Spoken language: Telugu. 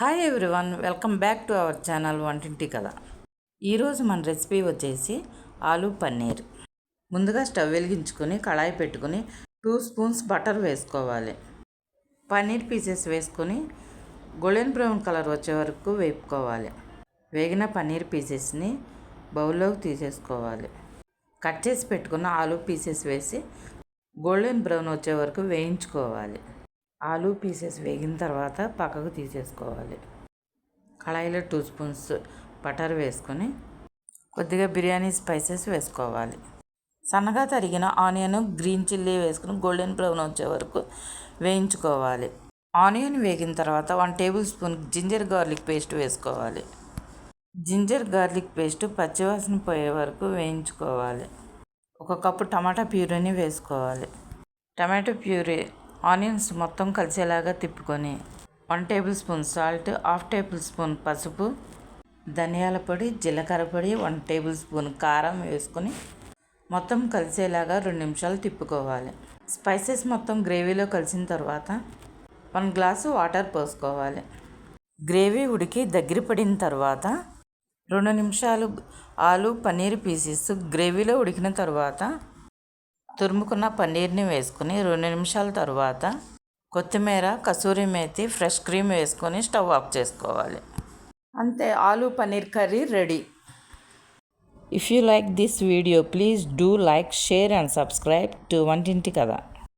Hi everyone welcome back to our channel వంటింటి కదా ఈరోజు మన రెసిపీ వచ్చేసి ఆలూ పన్నీర్. ముందుగా స్టవ్ వెలిగించుకొని కళాయి పెట్టుకొని టూ స్పూన్స్ బటర్ వేసుకోవాలి. పన్నీర్ పీసెస్ వేసుకొని గోల్డెన్ బ్రౌన్ కలర్ వచ్చే వరకు వేపుకోవాలి. వేగిన పన్నీర్ పీసెస్ని బౌల్లోకి తీసేసుకోవాలి. కట్ చేసి పెట్టుకున్న ఆలూ పీసెస్ వేసి గోల్డెన్ బ్రౌన్ వచ్చే వరకు వేయించుకోవాలి. ఆలూ పీసెస్ వేగిన తర్వాత పక్కకు తీసేసుకోవాలి. కళాయిలో టూ స్పూన్స్ బటర్ వేసుకొని కొద్దిగా బిర్యానీ స్పైసెస్ వేసుకోవాలి. సన్నగా తరిగిన ఆనియన్ గ్రీన్ చిల్లీ వేసుకుని గోల్డెన్ బ్రౌన్ వచ్చే వరకు వేయించుకోవాలి. ఆనియన్ వేగిన తర్వాత one tablespoon ginger garlic paste వేసుకోవాలి. జింజర్ గార్లిక్ పేస్ట్ పచ్చివాసన పోయే వరకు వేయించుకోవాలి. ఒక కప్పు టమాటా ప్యూరీని వేసుకోవాలి. టమాటో ప్యూరీ ఆనియన్స్ మొత్తం కలిసేలాగా తిప్పుకొని one tablespoon salt half tablespoon పసుపు ధనియాల పొడి జీలకర్ర పొడి వన్ టేబుల్ స్పూన్ కారం వేసుకొని మొత్తం కలిసేలాగా రెండు నిమిషాలు తిప్పుకోవాలి. స్పైసెస్ మొత్తం గ్రేవీలో కలిసిన తర్వాత వన్ గ్లాసు వాటర్ పోసుకోవాలి. గ్రేవీ ఉడికి దగ్గర పడిన తర్వాత రెండు నిమిషాలు ఆలు పన్నీర్ పీసెస్ గ్రేవీలో ఉడికిన తర్వాత తురుముకున్న పన్నీర్ని వేసుకుని రెండు నిమిషాల తర్వాత కొత్తిమీర కసూరి మేతి ఫ్రెష్ క్రీమ్ వేసుకొని స్టవ్ ఆఫ్ చేసుకోవాలి. అంతే aloo paneer curry ready. If you like this video please do like share and subscribe to వంటింటి కదా